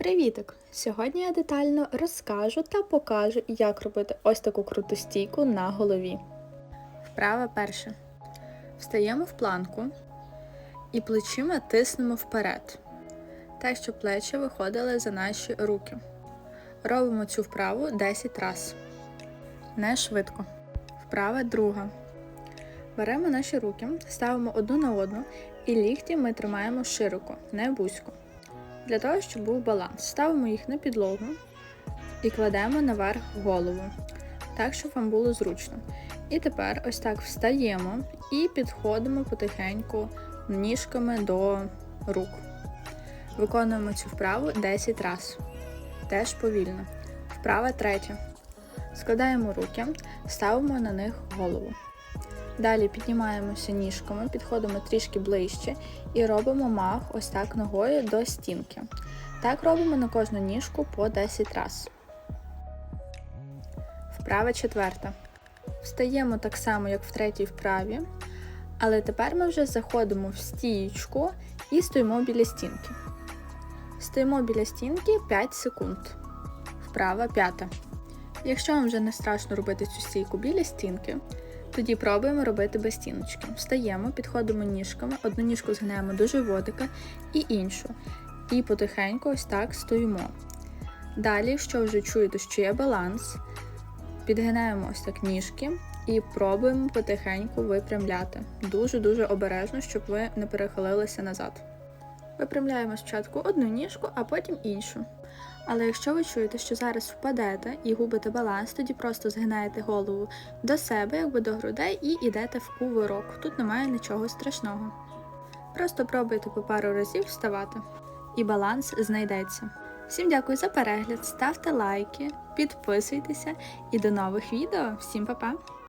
Привітик! Сьогодні я детально розкажу та покажу, як робити ось таку круту стійку на голові. Вправа перша. Встаємо в планку і плечима тиснемо вперед, так, щоб плечі виходили за наші руки. Робимо цю вправу 10 разів. Не швидко. Вправа друга. Беремо наші руки, ставимо одну на одну і лікті ми тримаємо широко, не вузько. Для того, щоб був баланс, ставимо їх на підлогу і кладемо наверх голову, так, щоб вам було зручно. І тепер ось так встаємо і підходимо потихеньку ніжками до рук. Виконуємо цю вправу 10 разів. Теж повільно. Вправа третя. Складаємо руки, ставимо на них голову. Далі піднімаємося ніжками, підходимо трішки ближче і робимо мах ось так ногою до стінки. Так робимо на кожну ніжку по 10 разів. Вправа четверта. Встаємо так само, як в третій вправі, але тепер ми вже заходимо в стієчку і стоїмо біля стінки. Стоїмо біля стінки 5 секунд. Вправа п'ята. Якщо вам вже не страшно робити цю стійку біля стінки, тоді пробуємо робити без стіночки. Встаємо, підходимо ніжками, одну ніжку згинаємо до животика і іншу. І потихеньку ось так стоїмо. Далі, що вже чуєте, що є баланс, підгинаємо ось так ніжки і пробуємо потихеньку випрямляти. Дуже-дуже обережно, щоб ви не перехилилися назад. Випрямляємо спочатку одну ніжку, а потім іншу. Але якщо ви чуєте, що зараз впадете і губите баланс, тоді просто згинаєте голову до себе, якби до грудей, і йдете в кувирок. Тут немає нічого страшного. Просто пробуйте по пару разів вставати, і баланс знайдеться. Всім дякую за перегляд, ставте лайки, підписуйтеся і до нових відео. Всім па-па!